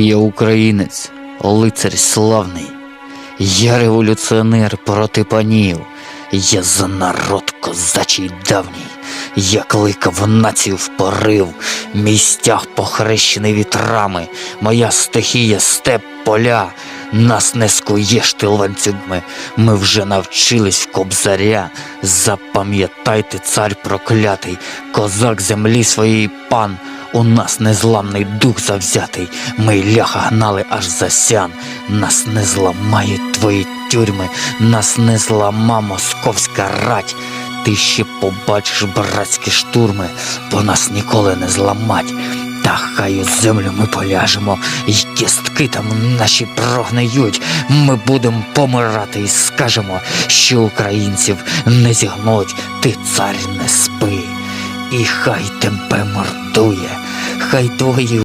Я українець, лицар славний. Я революціонер проти панів. Я за народ козачий давній. Я кликав націю в порив, мій стяг похрещений вітрами, моя стихія степ поля. Нас не скуєш ти ланцюгами, ми вже навчились в кобзаря. Запам'ятайте, цар проклятий, козак землі своєї пан. У нас незламний дух завзятий, ми ляха гнали аж за сян. Нас не зламають твої тюрми, нас не злама московська рать. Ти ще побачиш братські штурми, бо нас ніколи не зламать. Та хай у землю ми поляжемо, і кістки там наші прогниють. Ми будемо помирати і скажемо, що українців не зігнуть, ти цар не спи. І хай тебе мордує, хай твої